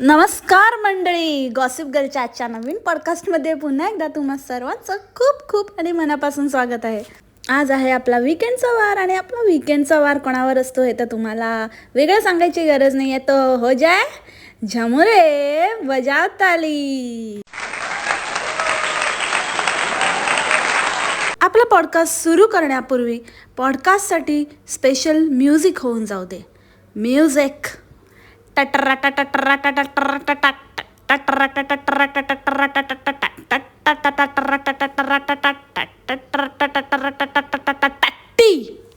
नमस्कार मंडळी गॉसिप गर्लच्या आजच्या नवीन पॉडकास्टमध्ये पुन्हा एकदा तुम्हा सर्वांचं खूप खूप आणि मनापासून स्वागत आहे. आज आहे आपला विकेंडचा वार आणि आपला विकेंडचा वार कोणावर असतो हे तर तुम्हाला वेगळं सांगायची गरज नाही आहे. तर हो जाय झमुरे बजाव ताली आपला पॉडकास्ट सुरू करण्यापूर्वी पॉडकास्टसाठी स्पेशल म्युझिक होऊन जाऊ दे. म्युझिक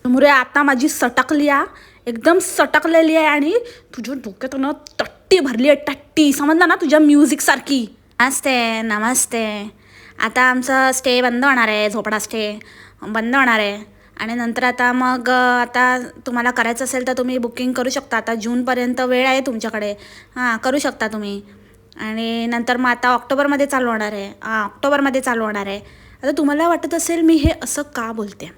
मुरे आता माझी सटकली आ. एकदम सटकलेली आहे आणि तुझ्या डोक्यात ना टट्टी भरली आहे टट्टी समजलं ना तुझ्या म्युझिक सारखी? नमस्ते नमस्ते. आता आमचं स्टे बंद होणार आहे झोपडा स्टे बंद होणार आहे. आणि नंतर आता मग आता तुम्हाला करायचं असेल तर तुम्ही बुकिंग करू शकता. आता जूनपर्यंत वेळ आहे तुमच्याकडे. हां करू शकता तुम्ही. आणि नंतर मग आता ऑक्टोबरमध्ये चालू होणार आहे. हां ऑक्टोबरमध्ये चालू होणार आहे. आता तुम्हाला वाटत असेल मी हे असं का बोलते?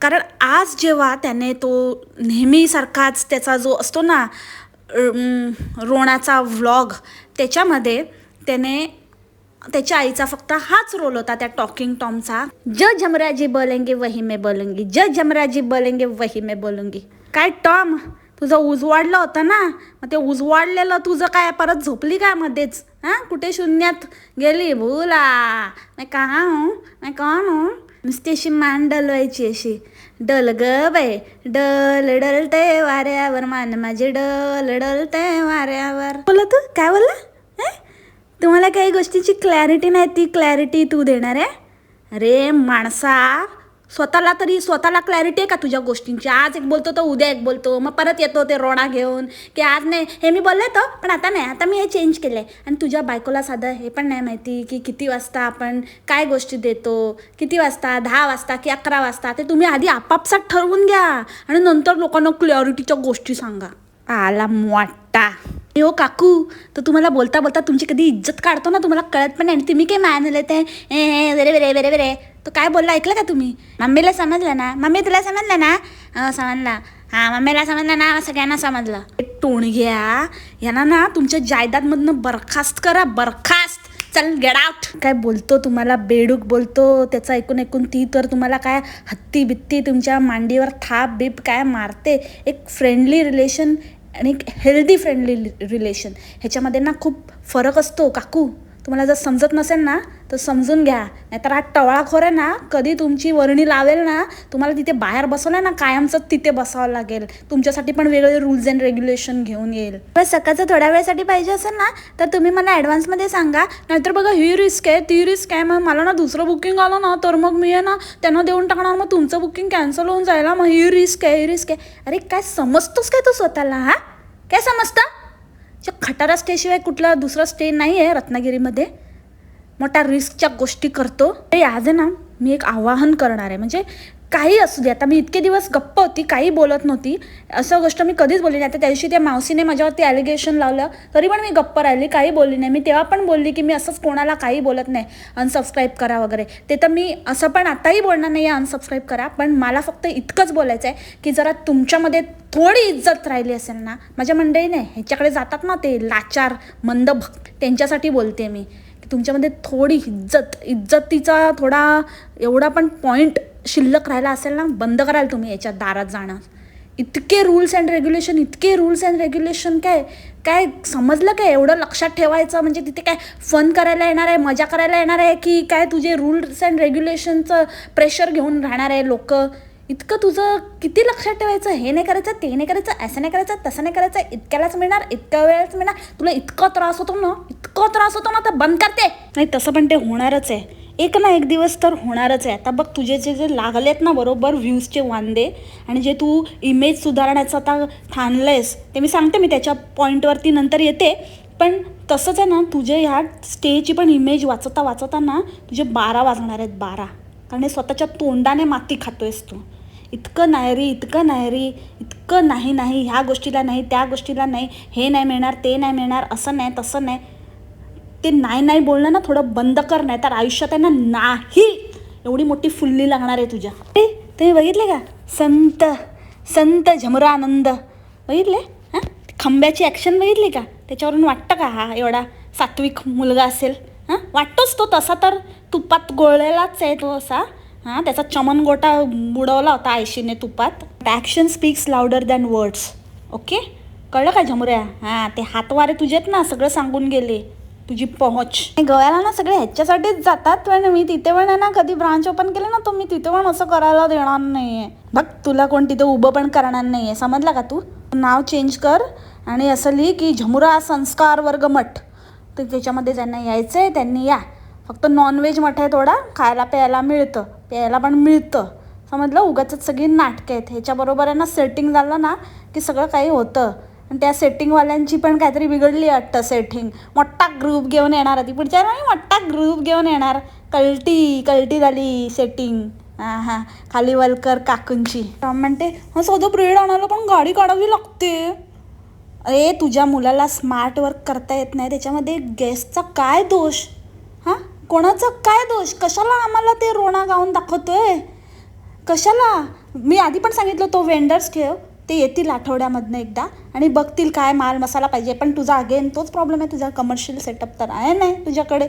कारण आज जेव्हा त्याने तो नेहमीसारखाच त्याचा जो असतो ना रोणाचा व्लॉग त्याच्यामध्ये त्याने त्याच्या आईचा फक्त हाच रोल होता त्या टॉकिंग टॉमचा ज जमराजी बोलेंगे वही मे बोलूंगी. ज जमराजी बोलेंगे वही मे बोलूंगी. काय टॉम तुझं उजवाडलं होतं ना? मग ते उजवाडलेलं तुझं काय? परत झोपली काय मध्येच? हां? कुठे शून्यात गेली? भूला. नाही का हूँ? नाही का हूँ? नुसती अशी मान डलवायची अशी. डल ग बाई. डल डलते वाऱ्यावर. मान माझे डल डलते वाऱ्यावर. बोला तू काय बोलला? तुम्हाला काही गोष्टीची क्लॅरिटी नाही ती क्लॅरिटी तू देणार आहे. अरे माणसा स्वतःला तरी स्वतःला क्लॅरिटी आहे का तुझ्या गोष्टींची? आज एक बोलतो तर उद्या एक बोलतो. मग परत येतो ते रोणा घेऊन की आज नाही. हे मी बोलले तर पण आता नाही. आता मी हे चेंज केलं आहे आणि तुझ्या बायकोला साधं हे पण नाही माहिती की किती वाजता आपण काय गोष्टी देतो. किती वाजता? दहा वाजता की अकरा वाजता? ते तुम्ही आधी आपापसात ठरवून घ्या. आणि नंतर लोकांना क्लॅरिटीच्या गोष्टी सांगा. आला मोठा. ए हो काकू तर तुम्हाला बोलता बोलता तुमची कधी इज्जत काढतो ना तुम्हाला कळत पण नाही. आणि तुम्ही काय मान ते ए वेरे वेरे वेरे वेरे. तो काय बोलला ऐकलं का तुम्ही? मम्मीला समजलं ना? मम्मी तुला समजलं ना? समजला. हां मम्मीला समजलं ना? सगळ्यांना समजलं. टोणग्या यांना ना तुमच्या जायदादमधनं बरखास्त करा बरखास्त. चल गेट आउट काय बोलतो तुम्हाला? बेडूक बोलतो. त्याचं ऐकून ऐकून ती तर तुम्हाला काय हत्ती बित्ती तुमच्या मांडीवर थाप बीप काय मारते? एक फ्रेंडली रिलेशन आणि एक हेल्दी फ्रेंडली रिलेशन ह्याच्यामध्ये ना खूप फरक असतो. काकू तुम्हाला जर समजत नसेल ना तर समजून घ्या. नाहीतर हा टवळाखोर आहे ना कधी तुमची वर्णी लावेल ना तुम्हाला तिथे बाहेर बसवलं ना कायमचं तिथे बसावं लागेल. तुमच्यासाठी पण वेगळे रूल्स अँड रेग्युलेशन घेऊन येईल. पण सकाळचं थोड्या वेळसाठी पाहिजे असेल ना तर तुम्ही मला ॲडव्हान्समध्ये सांगा. नाहीतर बघा ही रिस्क आहे ती रिस्क आहे. मग मला ना दुसरं बुकिंग आलं ना तर मग मी आहे ना त्यांना देऊन टाकणार. मग तुमचं बुकिंग कॅन्सल होऊन जायला मग ही रिस्क आहे ही रिस्क आहे. अरे काय समजतोस काय तू स्वतःला हा? काय समजतं? खटारा स्टेशिवाय कुठला दुसरा स्टे नाही आहे रत्नागिरीमध्ये. मोठ्या रिस्कच्या गोष्टी करतो. ते आज आहे ना मी एक आवाहन करणार आहे. म्हणजे काही असू दे आता मी इतके दिवस गप्प होती काही बोलत नव्हती. असं गोष्ट मी कधीच बोलली नाही. आता त्या दिवशी त्या मावसीने माझ्यावरती ॲलिगेशन लावलं तरी पण मी गप्प राहिली काही बोलली नाही. मी तेव्हा पण बोलली की मी असंच कोणाला काही बोलत नाही. अनसबस्क्राईब करा वगैरे. ते तर मी असं पण आताही बोलणार नाही आहे अनसबस्क्राईब करा. पण मला फक्त इतकंच बोलायचं आहे की जरा तुमच्यामध्ये थोडी इज्जत राहिली असेल ना माझ्या मंडळीने ह्याच्याकडे जातात ना ते लाचार मंदभक्त त्यांच्यासाठी बोलते मी. तुमच्यामध्ये थोडी इज्जत इज्जतीचा थोडा एवढा पण पॉईंट शिल्लक राहिला असेल ना बंद कराल तुम्ही याच्या दारात जाणं. इतके रूल्स अँड रेग्युलेशन इतके रूल्स अँड रेग्युलेशन काय काय समजलं काय? एवढं लक्षात ठेवायचं म्हणजे तिथे काय फन करायला येणार आहे मजा करायला येणार आहे की काय तुझे रूल्स अँड रेग्युलेशनचं प्रेशर घेऊन राहणार आहे लोक? इतकं तुझं किती लक्षात ठेवायचं? हे नाही करायचं ते नाही करायचं असं नाही करायचं तसं नाही करायचं इतक्यालाच मिळणार इतक्या वेळेच मिळणार. तुला इतका त्रास होतो ना इतका त्रास होतो ना तर बंद करते नाही तसं पण ते होणारच आहे. एक ना एक दिवस तर होणारच आहे. आता बघ तुझे जे जे लागलेत ना बरोबर व्ह्यूजचे वांदे आणि जे तू इमेज सुधारण्याचं आता ठाणलंयस ते मी सांगते मी त्याच्या पॉईंटवरती नंतर येते. पण तसंच आहे ना तुझे ह्या स्टेची पण इमेज वाचता वाचता ना तुझे बारा वाजणार आहेत बारा. कारण हे स्वतःच्या तोंडाने माती खातो आहेस तू. इतकं नाही रे इतकं नाही रे इतकं नाही नाही ह्या गोष्टीला नाही त्या गोष्टीला नाही हे नाही मिळणार ते नाही मिळणार असं नाही तसं नाही. ते नाही नाही बोलणं ना थोडं बंद कर नाही तर आयुष्यात आहे ना नाही. एवढी मोठी फुल्ली लागणार आहे तुझ्या. ते तुम्ही बघितले का? संत संत झमरानंद. बघितले? हां? खंब्याची ॲक्शन बघितली का? त्याच्यावरून वाटतं का हा एवढा सात्विक मुलगा असेल? हां? वाटतोच तो तसा तर तुपात गोळलेलाच आहे तो असा. हां त्याचा चमन गोटा बुडवला होता आयशीने तुपात. Action speaks louder than words okay कळलं का झमऱ्या? हां ते हातवारे तुझेत ना सगळं सांगून गेले. तुझी पोहोच. गळ्याला ना सगळे ह्याच्यासाठीच जातात पण मी तिथे पण आहे ना कधी ब्रांच ओपन केलं ना तर मी तिथे पण असं करायला देणार नाही आहे बघ तुला कोण तिथे उभं पण करणार नाही आहे समजला का तू? नाव चेंज कर आणि असं लिही की झमुरा संस्कार वर्ग मठ. तर त्याच्यामध्ये ज्यांना यायचं आहे त्यांनी या. फक्त नॉनव्हेज मठ आहे थोडा खायला प्यायला मिळतं. प्यायला पण मिळतं. समजलं? उगाच सगळी नाटकं आहेत. ह्याच्याबरोबर आहे ना सेटिंग झालं ना की सगळं काही होतं. आणि त्या सेटिंगवाल्यांची पण काहीतरी बिघडली वाटतं सेटिंग मोठा ग्रुप घेऊन येणार ती पुढच्या वेळी मोठा ग्रुप घेऊन येणार. कल्टी कल्टी झाली सेटिंग हां हां खाली वलकर काकूंची. म्हणते हा साधं ब्रेड आणायला पण गाडी काढावी लागते. अरे तुझ्या मुलाला स्मार्ट वर्क करता येत नाही. त्याच्यामध्ये गेस्टचा काय दोष? कोणाचा काय दोष? कशाला आम्हाला ते रोणा गाऊन दाखवतोय? कशाला? मी आधी पण सांगितलं तो वेंडर्स ठेव ते येतील आठवड्यामधनं एकदा आणि बघतील काय माल मसाला पाहिजे. पण तुझा अगेन तोच प्रॉब्लेम आहे तुझा कमर्शियल सेटअप तर आहे नाही तुझ्याकडे.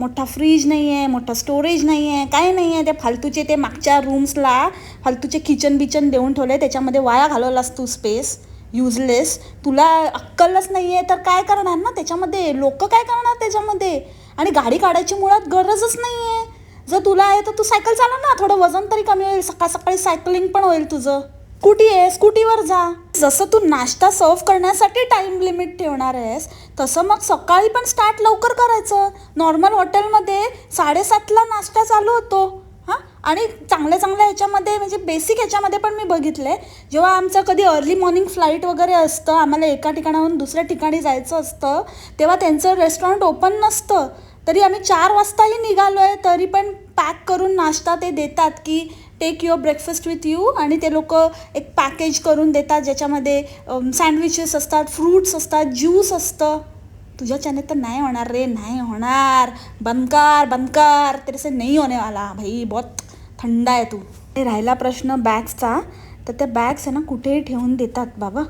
मोठा फ्रीज नाही आहे मोठा स्टोरेज नाही आहे काय नाही आहे ते फालतूचे ते मागच्या रूम्सला फालतूचे किचन बिचन देऊन ठेवले त्याच्यामध्ये वाया घालवलास तू स्पेस युजलेस तुला अक्कलच नाही आहे तर काय करणार ना? त्याच्यामध्ये लोक काय करणार त्याच्यामध्ये? आणि गाडी काढायची मुळात गरजच नाही आहे जर तुला आहे तर तू सायकल चालव ना. थोडं वजन तरी कमी होईल. सकाळ सकाळी सायकलिंग पण होईल तुझं. स्कूटी आहे स्कूटीवर जा. जसं तू नाश्ता सर्व करण्यासाठी टाईम लिमिट ठेवणार आहेस तसं मग सकाळी पण स्टार्ट लवकर करायचं. नॉर्मल हॉटेलमध्ये साडेसातला नाश्ता चालू होतो. हां? आणि चांगल्या चांगल्या ह्याच्यामध्ये म्हणजे बेसिक ह्याच्यामध्ये पण मी बघितले जेव्हा आमचं कधी अर्ली मॉर्निंग फ्लाईट वगैरे असतं आम्हाला एका ठिकाणाहून दुसऱ्या ठिकाणी जायचं असतं तेव्हा त्यांचं रेस्टॉरंट ओपन नसतं. तरी आम्ही चार वाजताही निघालो आहे तरी पण पॅक करून नाश्ता ते देतात की take your breakfast with you आणि ते लोक एक पॅकेज करून देतात ज्याच्यामध्ये सँडविचेस असतात फ्रूट्स असतात ज्यूस असतं. तुझ्याच्याने तर नाही होणार रे नाही होणार. बनकार बनकार तेरे से नाही होने वाला. भाई बहुत थंड आहे तू. राहिला प्रश्न बॅग्सचा तर त्या बॅग्स आहे ना कुठेही ठेवून देतात बाबा.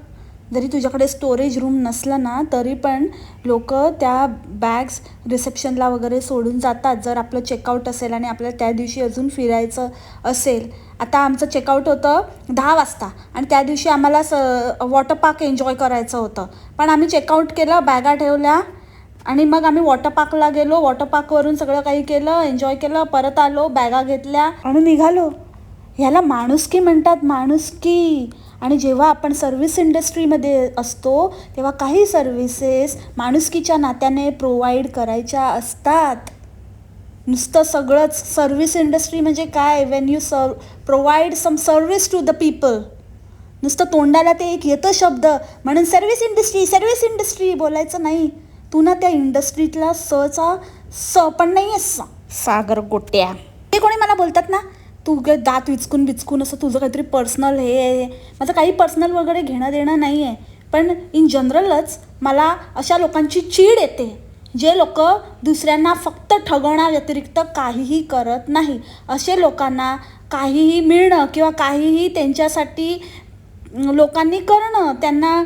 जरी तुझ्याकडे स्टोरेज रूम नसलं ना तरी पण लोक त्या बॅग्स रिसेप्शनला वगैरे सोडून जातात. जर आपलं चेकआउट असेल आणि आपल्याला त्या दिवशी अजून फिरायचं असेल. आता आमचं चेकआउट होतं दहा वाजता आणि त्या दिवशी आम्हाला स वॉटर पार्क एन्जॉय करायचं होतं. पण आम्ही चेकआउट केलं बॅगा ठेवल्या आणि मग आम्ही वॉटर पार्कला गेलो. वॉटर पार्कवरून सगळं काही केलं एन्जॉय केलं परत आलो बॅगा घेतल्या आणि निघालो. ह्याला माणुसकी म्हणतात माणुसकी. आणि जेव्हा आपण सर्व्हिस इंडस्ट्रीमध्ये असतो तेव्हा काही सर्व्हिसेस माणुसकीच्या नात्याने प्रोव्हाइड करायच्या असतात. नुसतं सगळंच सर्व्हिस इंडस्ट्री म्हणजे काय? When you serve provide some service to the people नुसतं तोंडाला ते एक येतं शब्द म्हणून सर्व्हिस इंडस्ट्री सर्व्हिस इंडस्ट्री बोलायचं नाही. तू ना त्या इंडस्ट्रीतला सचा स पण नाही आहे सा सागर गोट्या ते कोणी मला बोलतात ना? तू काय दात विचकून बिचकून असं तुझं काहीतरी पर्सनल हे आहे. माझं काही पर्सनल वगैरे घेणं देणं नाही आहे पण इन जनरलच मला अशा लोकांची चीड येते. जे लोक दुसऱ्यांना फक्त ठगवण्याव्यतिरिक्त काहीही करत नाही. असे लोकांना काहीही मिळणं किंवा काहीही त्यांच्यासाठी लोकांनी करणं त्यांना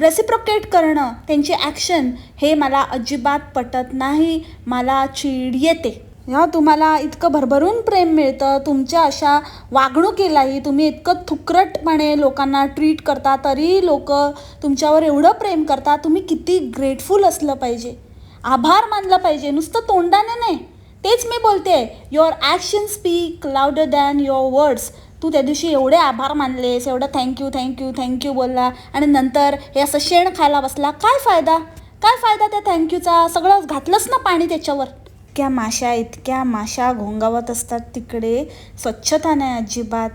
रेसिप्रोकेट करणं त्यांचे ॲक्शन हे मला अजिबात पटत नाही. मला चीड येते. ह्या तुम्हाला इतकं भरभरून प्रेम मिळतं. तुमच्या अशा वागणुकीलाही तुम्ही इतकं थुकरटपणे लोकांना ट्रीट करता तरी लोक तुमच्यावर एवढं प्रेम करता. तुम्ही किती ग्रेटफुल असलं पाहिजे. आभार मानलं पाहिजे. नुसतं तोंडाने नाही. तेच मी बोलते your action speak louder than your words तू त्या दिवशी एवढे आभार मानलेस एवढं थँक्यू थँक्यू थँक्यू बोलला. आणि नंतर हे असं शेण खायला बसला. काय फायदा? काय फायदा त्या थँक्यूचा सगळं घातलंच ना पाणी त्याच्यावर. इतक्या माशा इतक्या माशा घोंगावत असतात तिकडे. स्वच्छता नाही अजिबात.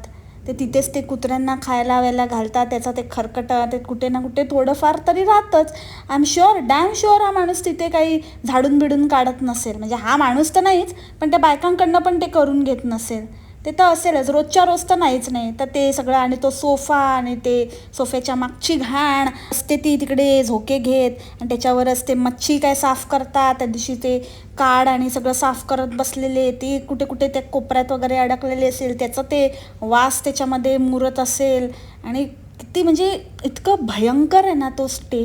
ते तिथेच ते कुत्र्यांना खायला वेळेला घालतात. त्याचा ते खरकट ते कुठे ना कुठे थोडंफार तरी राहतंच. I am sure damn sure हा माणूस तिथे काही झाडून बिडून काढत नसेल. म्हणजे हा माणूस तर नाहीच पण त्या बायकांकडनं पण ते करून घेत नसेल. ते तर असेलच रोजच्या रोज तर नाहीच नाही. तर ते सगळं आणि तो सोफा आणि ते सोफ्याच्या मागची घाण असते ती तिकडे झोके घेत आणि त्याच्यावरच ते मच्छी काय साफ करतात त्या दिवशी ते काड आणि सगळं साफ करत बसलेले ते कुठे कुठे त्या कोपऱ्यात वगैरे अडकलेले असेल त्याचं ते वास त्याच्यामध्ये मुरत असेल आणि किती म्हणजे इतकं भयंकर आहे ना तो स्टे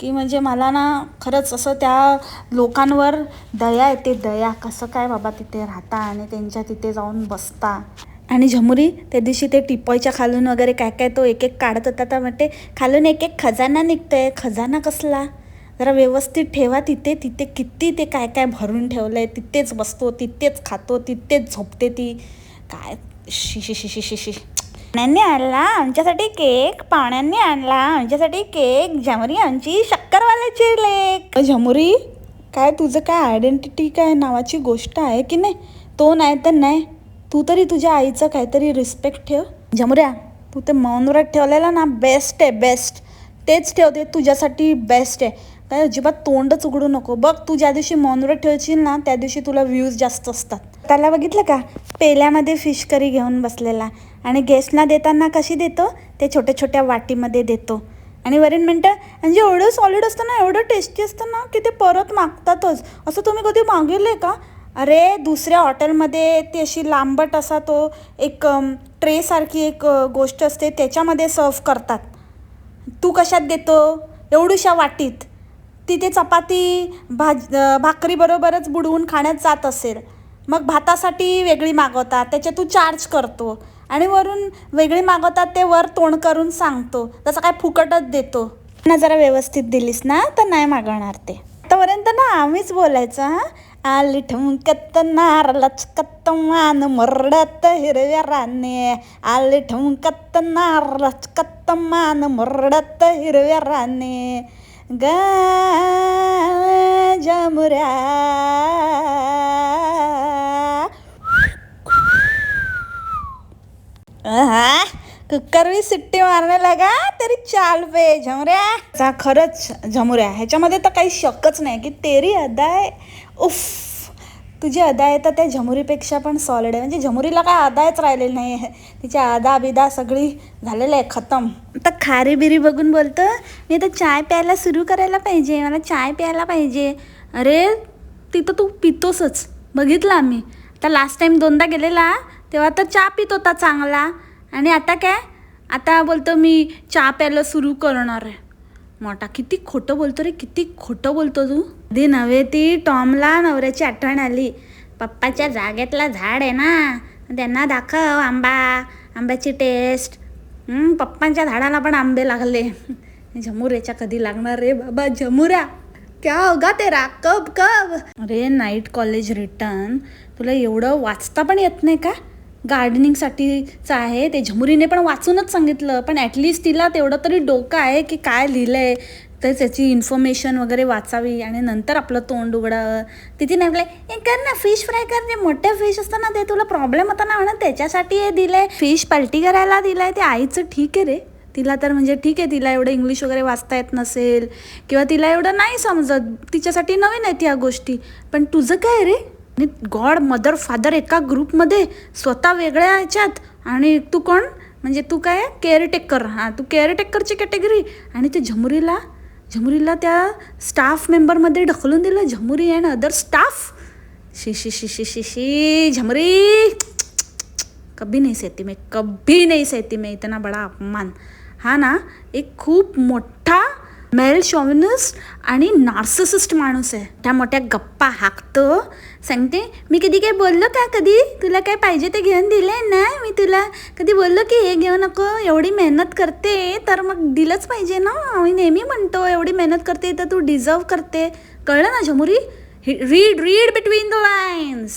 की म्हणजे मला ना खरंच असं त्या लोकांवर दया येते दया. कसं काय बाबा तिथे राहता आणि त्यांच्या तिथे जाऊन बसता? आणि झमुरी त्या दिवशी ते टिपॉयच्या खालून वगैरे काय काय तो एक एक काढत होता तर म्हणते खालून एक एक खजाना निघतोय. खजाना कसला? जरा व्यवस्थित ठेवा तिथे. तिथे किती ते काय काय भरून ठेवलं आहे तिथेच बसतो तिथेच खातो तिथेच झोपते ती. काय? शिशी शिशी शिशी पाण्याने आणला आमच्यासाठी केक पाण्याने आणला आमच्यासाठी केक झमुरी आमची शक्करवाल्याची लेक झमुरी काय तुझं काय आयडेंटिटी काय नावाची गोष्ट आहे की नाही? तो नाही तर नाही. तू तरी तुझ्या आईचं काहीतरी रिस्पेक्ट ठेव. झमुऱ्या तू ते मौनवरात ठेवलेलं ना बेस्ट आहे बेस्ट तेच ठेवते तुझ्यासाठी बेस्ट आहे. काय अजिबात तोंडच उघडू नको. बघ तू ज्या दिवशी मौनव्रत ठेवशील ना त्या दिवशी तुला व्ह्यूज जास्त असतात. त्याला बघितलं का? पेल्यामध्ये फिश करी घेऊन बसलेला. आणि गेस्टला देताना कशी देतो? ते छोट्या छोट्या वाटीमध्ये देतो. आणि वरील मिनटं म्हणजे एवढं सॉलिड असतं ना एवढं टेस्टी असतं ना की ते परत मागतातच. असं तुम्ही कधी मागितलं का? अरे दुसऱ्या हॉटेलमध्ये ती अशी लांबट असा तो एक ट्रेसारखी एक गोष्ट असते त्याच्यामध्ये सर्व करतात. तू कशात देतो? एवढूशा वाटीत. तिथे चपाती भाज भाकरीबरोबरच बुडवून खाण्यात जात असेल. मग भातासाठी वेगळी मागवतात त्याच्या तू चार्ज करतो. आणि वरून वेगळी मागवतात ते वर तोंड करून सांगतो. तसं काय फुकटच देतो. ना जरा व्यवस्थित दिलीस ना तर नाही मागवणार ते. आतापर्यंत ना आम्हीच बोलायचं हा. आली ठुमकत नार लचकत मान मरडत हिरव्या राने आली ठुमकत नार लचकत मान मरडत हिरव्या राने ग जमुऱ्या. हा कुकरवी सुट्टी मारणे का तरी चाल पे झमऱ्या. खरंच झमुऱ्या. ह्याच्यामध्ये तर काही शकच नाही की तेरी अदाय उफ. तुझी अदा तर त्या झमुरीपेक्षा पण सॉलिड आहे. म्हणजे झमुरीला काय अदायच राहिलेली नाही आहे तिची अदा बिदा सगळी झालेलं आहे खतम. तर खारी बिरी बघून बोलतो मी तर चाय प्यायला सुरू करायला पाहिजे मला चाय प्यायला पाहिजे. अरे तिथं तू पितोसच. बघितलं आम्ही. आता लास्ट टाईम दोनदा गेलेला तेव्हा तर चहा पित होता चांगला. आणि आता काय? आता बोलतो मी चहा प्यायला सुरू करणार आहे. मोठा किती खोटं बोलतो रे किती खोटं बोलतो तू. आधी नव्हे ती टॉमला नवऱ्याची आठवण आली. पप्पाच्या जागेतला झाड आहे ना त्यांना दाखव आंबा आंब्याची टेस्ट. पप्पांच्या झाडाला पण आंबे लागले. झमुऱ्याच्या कधी लागणार रे बाबा झमुरा क्या होगा तेरा? कब कब? अरे नाईट कॉलेज रिटर्न. तुला एवढं वाचता पण येत नाही का? गार्डनिंगसाठीचं आहे. ते झमुरीने पण वाचूनच सांगितलं. पण ॲटलिस्ट तिला तेवढं तरी डोकं आहे की काय लिहिलं आहे तर त्याची इन्फॉर्मेशन वगैरे वाचावी आणि नंतर आपलं तोंड उघडावं. तिथे नाही हे कर ना फिश फ्राय कर. जे मोठे फिश असतं ना ते तुला प्रॉब्लेम होता ना म्हणून त्याच्यासाठी हे दिलंय. फिश पार्टी करायला दिलंय. ते आईचं ठीक आहे रे. तिला तर म्हणजे ठीक आहे तिला एवढं इंग्लिश वगैरे वाचता येत नसेल. किंवा तिला एवढं नाही समजत. तिच्यासाठी नवीन आहेत या गोष्टी. पण तुझं काय रे? आणि गॉड मदर फादर एका ग्रुपमध्ये स्वतः वेगळ्या ह्याच्यात. आणि तू कोण? म्हणजे तू काय? केअरटेकर. हां तू केअरटेकरची कॅटेगरी. आणि ते झमुरीला झमुरीला त्या स्टाफ मेंबरमध्ये ढकलून दिलं. Zamuri and other staff. She she she she she she Zamuri. कभी नाही सहती मी कभी नाही सहती मी. इतना बड़ा अपमान. हा ना एक खूप मोठा मेल शॉविनिस्ट आणि नार्सिसिस्ट माणूस आहे. त्या मोठ्या गप्पा हाकतं. सांगते मी कधी काय बोललो का कधी? तुला काय पाहिजे ते घेऊन दिले ना? मी तुला कधी बोललो की हे घेऊ नको एवढी मेहनत करते तर मग दिलंच पाहिजे ना? मी नेहमी म्हणतो एवढी मेहनत करते तर तू डिझर्व करते. कळलं ना Zamuri read read between the lines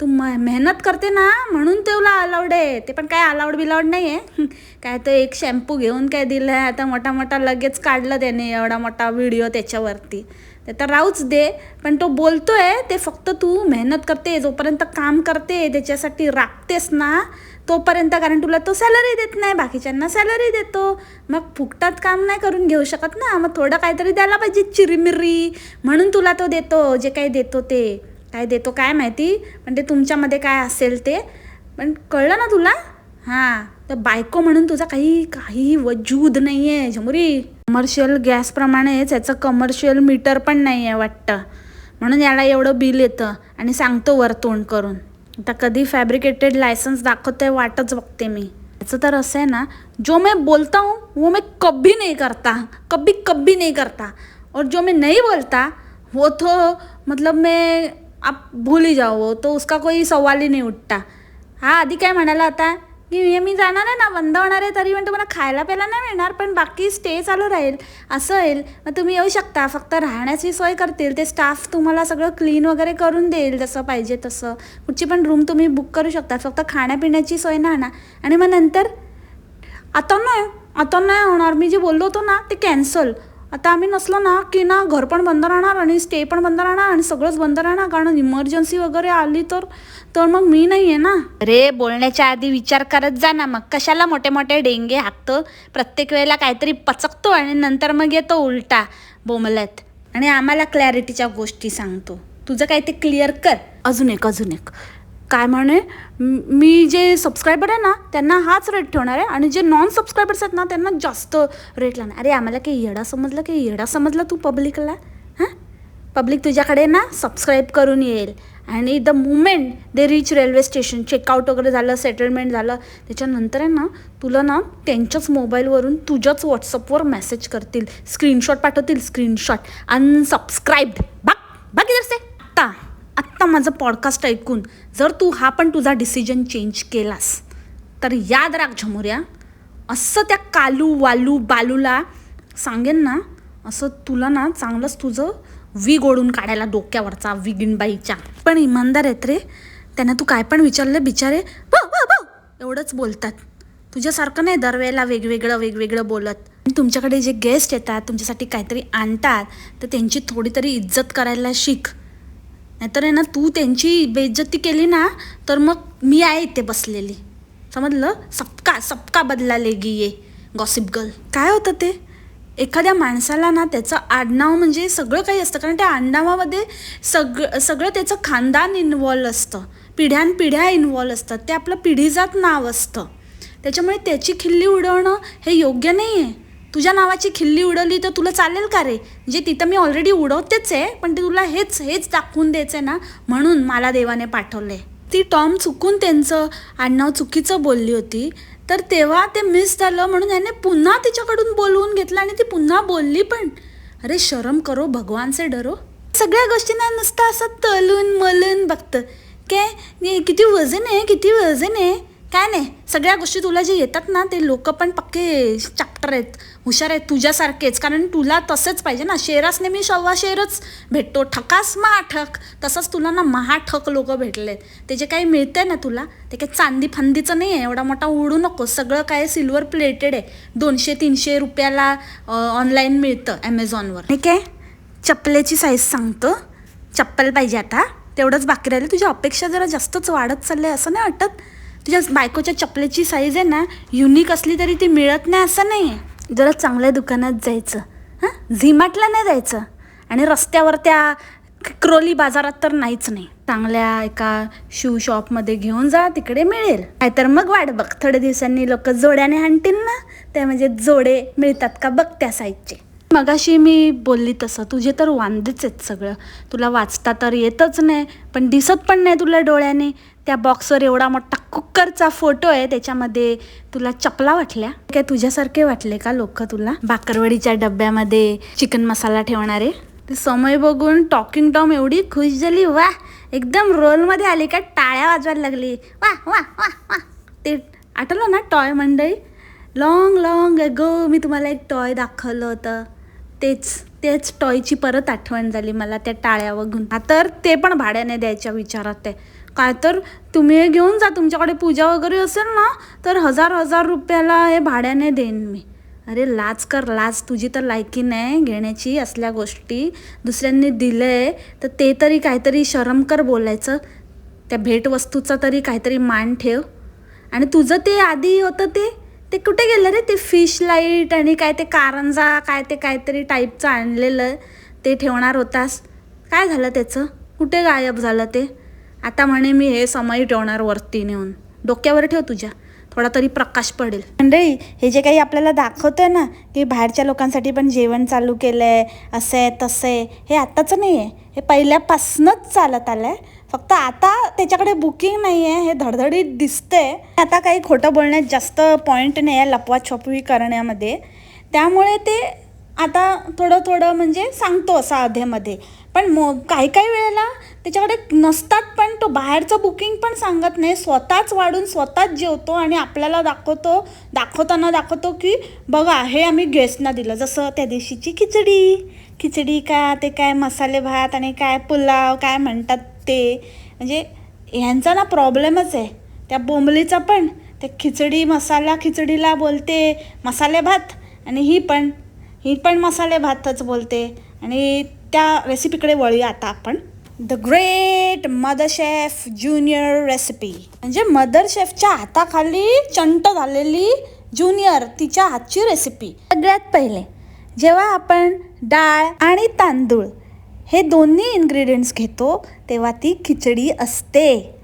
तू म मेहनत करते ना म्हणून तुला अलाउड आहे. ते पण काय अलाउड बिलाउड नाही आहे काय तर एक शॅम्पू घेऊन काय दिलं आहे आता मोठा मोठा लगेच काढलं त्याने एवढा मोठा व्हिडिओ त्याच्यावरती. ते तर राहूच दे पण तो बोलतोय ते फक्त तू मेहनत करते जोपर्यंत काम करते त्याच्यासाठी राखतेस ना तोपर्यंत कारण तुला तो सॅलरी देत नाही बाकीच्यांना सॅलरी देतो. मग फुकटात काम नाही करून घेऊ शकत ना मग थोडं काहीतरी द्यायला पाहिजे चिरीमिरी म्हणून तुला तो देतो जे काही देतो ते. काय देतो काय माहिती पण ते तुमच्यामध्ये काय असेल ते. पण कळलं ना तुला? हां. तर बायको म्हणून तुझा काही काही वजूद नाही आहे झमुरी. कमर्शियल गॅसप्रमाणेच याचं कमर्शियल मीटर पण नाही आहे वाटतं. म्हणून याला एवढं बिल येतं. आणि सांगतो वर तोंड करून. आता कधी फॅब्रिकेटेड लायसन्स दाखवते वाटच बघते मी. याचं तर असं आहे ना जो मैं बोलता हूँ वो मैं कभी नहीं करता. कभी कभी नहीं करता. और जो मैं नहीं बोलता वो तो मतलब मैं आप भूल ही जाओ. वो तो उसका कोई सवाल ही नाही उठता. हा आधी काय म्हणाला आता? की मी जाणार आहे ना बंद होणार आहे तरी पण तुम्हाला खायला प्यायला नाही मिळणार पण बाकी स्टे चालू राहील. असं होईल. मग तुम्ही येऊ शकता. फक्त राहण्याची सोय करतील. ते स्टाफ तुम्हाला सगळं क्लीन वगैरे करून देईल जसं पाहिजे तसं. कुठची पण रूम तुम्ही बुक करू शकता. फक्त खाण्यापिण्याची सोय ना ना. आणि मग नंतर आता नाही आता नाही होणार. मी जे बोललो होतो ना ते कॅन्सल आता आम्ही नसलो ना की ना घर पण बंद राहणार आणि स्टे पण बंद राहणार आणि सगळंच बंद राहणार. कारण इमर्जन्सी वगैरे आली तर तर मग मी नाही आहे ना. अरे बोलण्याच्या आधी विचार करत जा ना मग. कशाला मोठे मोठे डेंगे हाकतो? प्रत्येक वेळेला काहीतरी पचकतो आणि नंतर मग येतो उलटा बोमलत. आणि आम्हाला क्लॅरिटीच्या गोष्टी सांगतो. तुझं काय ते क्लिअर कर? अजून एक अजून एक. काय म्हणे? मी जे सबस्क्रायबर आहे ना त्यांना हाच रेट ठेवणार आहे आणि जे नॉन सबस्क्रायबर्स आहेत ना त्यांना जास्त रेट लावणार अरे आम्हाला काही येडा समजलं? की येडा समजला तू पब्लिकला हां? पब्लिक तुझ्याकडे ना सबस्क्राईब करून येईल. आणि the moment they reach railway station checkout वगैरे झालं सेटलमेंट झालं त्याच्यानंतर आहे ना तुला ना त्यांच्याच मोबाईलवरून तुझ्याच व्हॉट्सअपवर मेसेज करतील. स्क्रीनशॉट पाठवतील स्क्रीनशॉट अनसबस्क्राईब्ड बघ बघ इधर से. आत्ता आत्ता माझं पॉडकास्ट ऐकून? जर तू हा पण तुझा डिसिजन चेंज केलास तर याद राख झमुऱ्या असं त्या कालू वालू बालूला सांगेन ना असं तुला ना चांगलंच तुझं वीग ओढून काढायला डोक्यावरचा विगिनबाईच्या. पण इमानदार आहेत रे. त्यांना तू काय पण विचारलं बिचारे भाऊ एवढंच बोलतात. तुझ्यासारखं नाही दरवेळेला वेगवेगळं वेगवेगळं बोलत. तुमच्याकडे जे गेस्ट येतात तुमच्यासाठी काहीतरी आणतात तर त्यांची थोडी तरी इज्जत करायला शिक. नाहीतर आहे ना तू त्यांची बेइज्जती केली ना तर मग मी आहे इथे बसलेली. समजलं? सबका सबका बदला लेगी ये गॉसिप गर्ल काय होतं ते? एखाद्या माणसाला ना त्याचं आडनाव म्हणजे सगळं काही असतं. कारण त्या आडनावामध्ये सगळं सगळं त्याचं खानदान इन्वॉल्व असतं. पिढ्यानपिढ्या इन्वॉल्व असतात ते आपलं पिढीजात नाव असतं. त्याच्यामुळे त्याची खिल्ली उडवणं हे योग्य नाही आहे तुझ्या नावाची खिल्ली उडवली तर तुला चालेल का रे? म्हणजे तिथं मी ऑलरेडी उडवतेच आहे पण ते तुला हेच हेच दाखवून द्यायचं आहे ना म्हणून मला देवाने पाठवले ती टॉम चुकून त्यांचं आडनाव चुकीचं बोलली होती. तर तेव्हा ते मिस झालं म्हणून याने पुन्हा तिच्याकडून बोलवून घेतलं आणि ती पुन्हा बोलली पण. अरे शरम करो भगवानचे डरो. सगळ्या गोष्टींना नुसतं असं तलून मलून बघतं. काय किती वजन आहे किती वजन आहे? काय नाही सगळ्या गोष्टी तुला जे येतात ना ते लोक पण पक्के चॅप्टर आहेत. हुशार आहे तुझ्यासारखेच कारण तुला तसंच पाहिजे ना. शेरास नेहमी शव्वा शेरच भेटतो. ठकास महाठक तसंच तुला ना महाठक लोक भेटलेत. ते जे काही मिळते ना तुला ते काही चांदी फांदीचं नाही आहे. एवढा मोठा उडू नको. सगळं काय सिल्वर प्लेटेड आहे. दोनशे तीनशे रुपयाला ऑनलाईन मिळतं ॲमेझॉनवर ठीक आहे. चप्पलेची साईज सांगतो. चप्पल पाहिजे आता. तेवढंच बाकी राहिलं. तुझ्या अपेक्षा जरा जास्तच वाढत चालले असं नाही वाटत? तुझ्या बायकोच्या चपलेची साईज आहे ना युनिक असली तरी ती मिळत नाही असं नाही आहे जरा चांगल्या दुकानात जायचं. हां? झिमाटला नाही जायचं. आणि रस्त्यावर त्या क्रोली बाजारात तर नाहीच नाही. चांगल्या एका शू शॉपमध्ये घेऊन जा तिकडे मिळेल. नाहीतर मग वाट बघ. थोड्या दिवसांनी लोक जोड्याने आणतील ना? ते म्हणजे जोडे मिळतात का? बघ त्या साईजचे मगाशी मी बोलली तसं तुझे तर वांदेच आहेत सगळं. तुला वाचता तर येतच नाही पण दिसत पण नाही तुला डोळ्याने. त्या बॉक्सवर एवढा मोठा कुकरचा फोटो आहे त्याच्यामध्ये तुला चपला वाटल्या? काय तुझ्यासारखे वाटले का लोक तुला? बाकरवडीच्या डब्यामध्ये चिकन मसाला ठेवणारे? ते समय बघून टॉकिंग टॉम एवढी खुश झाली वा एकदम रोलमध्ये आली का टाळ्या वाजवायला लागली. वा वा वा वा. ते आठवलं ना टॉय मंडळी? लॉंग लॉंग गो मी तुम्हाला एक टॉय दाखवलं होतं. तेच तेच टॉयची परत आठवण झाली मला त्या टाळ्या वगून तर ते पण भाड्याने द्यायच्या विचारात आहे. काय तर तुम्ही हे घेऊन जा तुमच्याकडे पूजा वगैरे असेल ना तर हजार हजार रुपयाला हे भाड्याने देईन मी. अरे लाज कर लाज. तुझी तर लायकी नाही घेण्याची असल्या गोष्टी. दुसऱ्यांनी दिलं आहे तर ते तरी काहीतरी शरम कर बोलायचं. त्या भेटवस्तूचा तरी काहीतरी मान ठेव. आणि तुझं ते आधी होतं ते? ते कुठे गेलं रे? ते फिश लाइट आणि काय ते कारंजा काय ते काहीतरी टाईपचं आणलेलं ते ठेवणार होतास. काय झालं त्याचं? कुठे गायब झालं ते? आता म्हणे मी हे समय ठेवणार वरती नेऊन. डोक्यावर ठेव तुझ्या. थोडा तरी प्रकाश पडेल. मंडळी हे जे काही आपल्याला दाखवतंय ना की बाहेरच्या लोकांसाठी पण जेवण चालू केलं आहे असं आहे तसं आहे हे आत्ताचं नाही आहे हे पहिल्यापासूनच चालत आलं आहे फक्त आता त्याच्याकडे बुकिंग नाही आहे हे धडधडीत दिसतंय. आता काही खोटं बोलण्यात जास्त पॉईंट नाही आहे लपवा छपवी करण्यामध्ये. त्यामुळे ते आता थोडं थोडं म्हणजे सांगतो असं अधेमध्ये पण मो काही काही वेळेला त्याच्याकडे नसतात पण तो बाहेरचं बुकिंग पण सांगत नाही. स्वतःच वाढून स्वतःच जेवतो आणि आपल्याला दाखवतो दाखवताना दाखवतो की बघा हे आम्ही गेस्टना दिलं. जसं त्या दिवशीची खिचडी. खिचडी का ते काय मसाले भात आणि काय पुलाव काय म्हणतात ते. म्हणजे ह्यांचा ना प्रॉब्लेमच आहे. त्या बोंबलीचा पण. ते खिचडी मसाला खिचडीला बोलते मसाले भात. आणि ही पण ही पण मसाले भातच बोलते. आणि त्या रेसिपीकडे वळूया आता आपण. The great mother chef junior recipe म्हणजे मदर शेफच्या हाताखाली चंट झालेली ज्युनियर तिच्या हातची रेसिपी सगळ्यात पहिले जेव्हा आपण डाळ आणि तांदूळ हे दोन्ही इन्ग्रेडियंट्स घेतो तेव्हा ती खिचडी असते.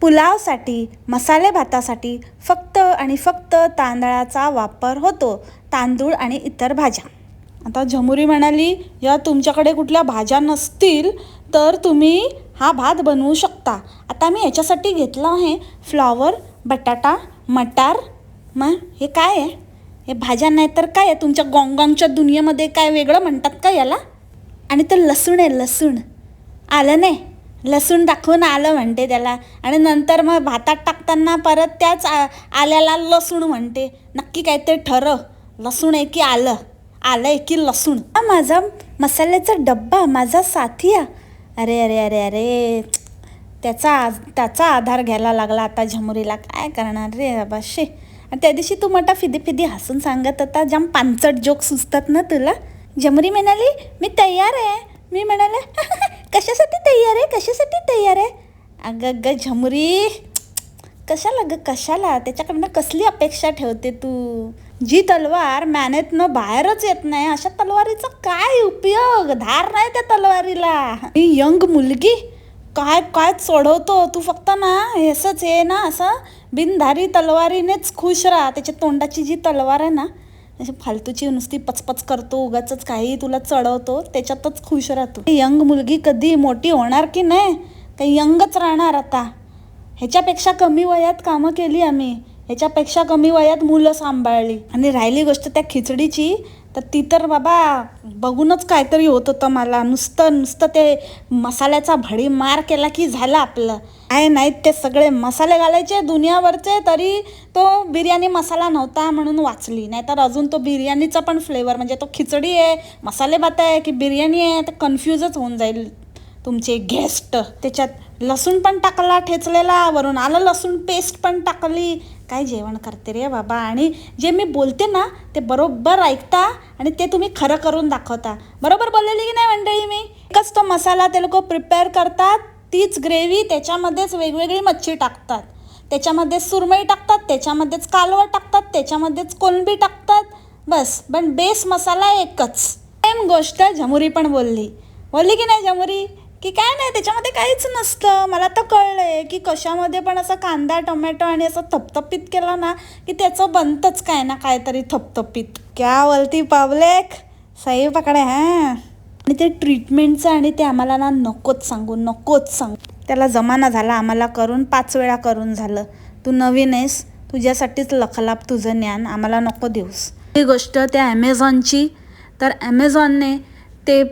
पुलावसाठी मसाले भातासाठी फक्त आणि फक्त तांदळाचा वापर होतो. तांदूळ आणि इतर भाज्या. आता झमुरी म्हणाली या तुमच्याकडे कुठल्या भाज्या नसतील तर तुम्ही हा भात बनवू शकता. आता मी याच्यासाठी घेतला आहे फ्लॉवर बटाटा मटार. मग हे काय आहे? हे भाज्या नाही तर काय आहे? तुमच्या गोंगांगच्या दुनियेमध्ये काय वेगळं म्हणतात का याला? आणि तो लसूण आहे लसूण. आलं नाही. लसूण दाखवून आलं म्हणते त्याला. आणि नंतर मग भातात टाकताना परत त्याच आ- आल्याला लसूण म्हणते. नक्की काय ते ठरव. लसूण आहे की आलं? आलं आहे की लसूण? हा माझा मसाल्याचा डब्बा माझा साथिया. अरे अरे अरे अरे. त्याचा त्याचा आधार घ्यायला लागला आता झमुरीला. काय करणार रे बाबा? आणि त्या दिवशी तू मोठा फिदी फिदी हसून सांगत होता. जाम पानचट जोक सुचतात ना तुला? जमरी म्हणाली मी तयार आहे. मी म्हणाले कशासाठी तयार आहे? कशासाठी तयार आहे? अगं अगं झमरी कशाला ग कशाला? त्याच्याकडनं कसली अपेक्षा ठेवते तू? जी तलवार मॅनेतनं बाहेरच येत नाही अशा तलवारीचा काय उपयोग? धार नाही त्या तलवारीला. ही यंग मुलगी? काय काय चढवतो तू फक्त ना हेसच आहे ना असं बिनधारी तलवारीनेच खुश राहा. त्याच्या तोंडाची जी तलवार आहे ना अशी फालतूची नुसती पचपच करतो उगाच काही तुला चढवतो त्याच्यातच खुश राहतो. यंग मुलगी कधी मोठी होणार की नाही? काही यंगच राहणार आता. ह्याच्यापेक्षा कमी वयात कामं केली आम्ही. ह्याच्यापेक्षा कमी वयात मुलं सांभाळली. आणि राहिली गोष्ट त्या खिचडीची तर ती तर बाबा बघूनच काहीतरी होत होतं मला. नुसतं नुसतं ते मसाल्याचा भडी मार केला की झालं आपलं. आहे नाहीत ते सगळे मसाले घालायचे दुनियावरचे तरी तो बिर्याणी मसाला नव्हता म्हणून वाचली. नाहीतर अजून तो बिर्याणीचा पण फ्लेवर म्हणजे तो खिचडी आहे मसाले भात आहे की बिर्याणी आहे तर कन्फ्यूजच होऊन जाईल तुमचे गेस्ट त्याच्यात लसूण पण टाकला ठेचलेला वरून आलं लसूण पेस्ट पण टाकली. काय जेवण करते रे बाबा? आणि जे मी बोलते ना ते बरोबर ऐकता आणि ते तुम्ही खरं करून दाखवता. बरोबर बोललेली की नाही मंडळी मी? एकच तो मसाला ते लोक प्रिपेअर करतात तीच ग्रेव्ही त्याच्यामध्येच वेगवेगळी मच्छी टाकतात. त्याच्यामध्ये सुरमई टाकतात त्याच्यामध्येच कालवं टाकतात त्याच्यामध्येच कोलंबी टाकतात. बस पण बेस मसाला एकच. सेम गोष्ट झमुरी पण बोलली. बोलली की नाही झमुरी की काय नाही त्याच्यामध्ये काहीच नसतं. मला तर कळलं आहे की कशामध्ये पण असं कांदा टोमॅटो आणि असं थपथपीत केला ना की त्याचं बनतंच काय ना काहीतरी थपथपीत. क्या वलती पब्लिक? सही पकडे हां. आणि ते ट्रीटमेंटचं आणि ते आम्हाला ना नकोच सांगू नकोच सांगू. त्याला जमाना झाला आम्हाला करून पाच वेळा करून झालं. तू नवीन आहेस तुझ्यासाठीच लखलाप तुझं ज्ञान आम्हाला नको देऊस. ही गोष्ट त्या ॲमेझॉनची तर ॲमेझॉनने ते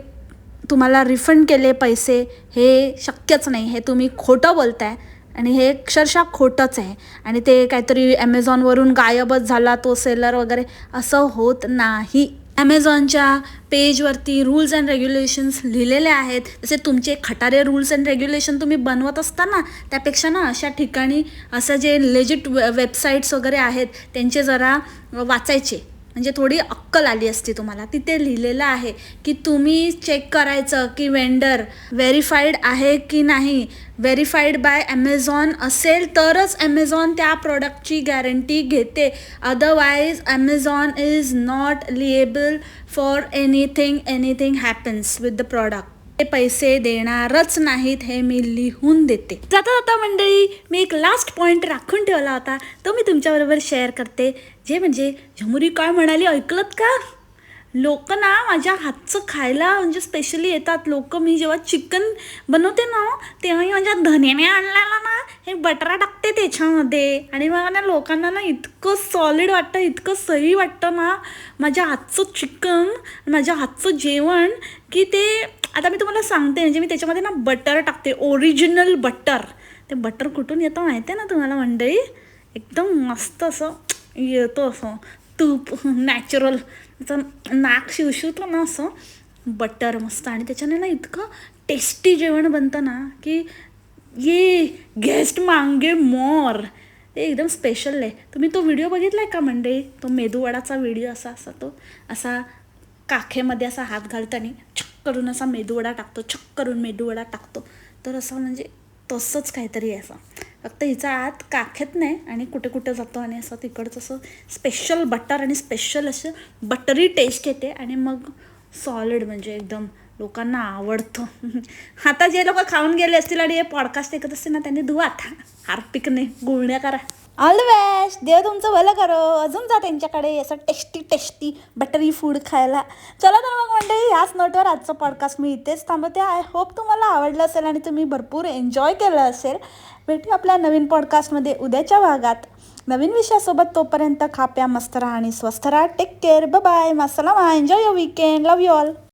तुम्हाला रिफंड केले पैसे हे शक्यच नाही. हे तुम्ही खोटं बोलताय आणि हे अक्षरशः खोटंच आहे. आणि ते काहीतरी ॲमेझॉनवरून गायबच झाला तो सेलर वगैरे. असं होत नाही. ॲमेझॉनच्या पेजवरती रूल्स अँड रेग्युलेशन्स लिहिलेले आहेत. जसे तुमचे खटारे रूल्स अँड रेग्युलेशन तुम्ही बनवत असताना त्यापेक्षा ना अशा ठिकाणी असं जे लेजिट वेबसाईट्स वगैरे आहेत त्यांचे जरा वाचायचे. म्हणजे थोडी अक्कल आली असती तुम्हाला. तिथे लिहिलेलं आहे की तुम्ही चेक करायचं की वेंडर व्हेरीफाईड आहे की नाही. व्हेरीफाईड बाय ॲमेझॉन असेल तरच ॲमेझॉन त्या प्रॉडक्टची गॅरंटी घेते. Otherwise Amazon is not liable for anything anything happens with the product ते पैसे देणारच नाहीत हे मी लिहून देते. जाता जाता मंडळी मी एक लास्ट पॉईंट राखून ठेवला होता. तो मी तुमच्याबरोबर शेअर करते. जे म्हणजे झमुरी काय म्हणाली ऐकलत का? लोक ना माझ्या हातचं खायला म्हणजे स्पेशली येतात. लोक मी जेव्हा चिकन बनवते ना तेव्हा मी माझ्या धन्याने आणलेला ना हे बटरा टाकते त्याच्यामध्ये. आणि मग ना लोकांना ना इतकं सॉलिड वाटतं इतकं सही वाटतं ना माझ्या हातचं चिकन माझ्या हातचं जेवण की ते आता मी तुम्हाला सांगते म्हणजे मी त्याच्यामध्ये ना बटर टाकते ओरिजिनल बटर ते बटर कुठून येतं माहिती आहे ना तुम्हाला मंडळी? एकदम मस्त असं येतो असं. तूप नॅचरल त्याचं नाक शिवशिवतं ना असं. बटर मस्त. आणि त्याच्याने ना इतकं टेस्टी जेवण बनतं ना की ये गेस्ट मांगे मोर. ते एकदम स्पेशल आहे. तुम्ही तो व्हिडिओ बघितला आहे का मंडळी? तो मेदूवडाचा व्हिडिओ असा असा तो असा काखेमध्ये असा हात घालताना करून असा मेदूवडा टाकतो छक करून मेदूवडा टाकतो. तर असं म्हणजे तसंच काहीतरी आहे असं. फक्त हिचा आत काखेत नाही आणि कुठे कुठे जातो आणि असं तिकडचं असं स्पेशल बटर आणि स्पेशल असं बटरी टेस्ट येते आणि मग सॉलिड म्हणजे एकदम लोकांना आवडतं. आता जे लोक खाऊन गेले असतील आणि हे पॉडकास्ट ऐकत असतील ना त्यांनी धुवा आता. हार्पिकने गुळण्या करा. ऑल बेस्ट देव तुमचं भलं करो. अजून जा त्यांच्याकडे. असं टेस्टी टेस्टी बटरी फूड खायला. चला तर मग मंडळी ह्याच नोटवर आजचं पॉडकास्ट मी इथेच थांबवते आय होप तुम्हाला आवडलं असेल आणि तुम्ही भरपूर एन्जॉय केलं असेल. भेटू आपल्या नवीन पॉडकास्टमध्ये उद्याच्या भागात. नवीन विषयासोबत तोपर्यंत खाप्या मस्त राहा आणि स्वस्थ राहा. टेक केअर बाय मसला enjoy your weekend love you all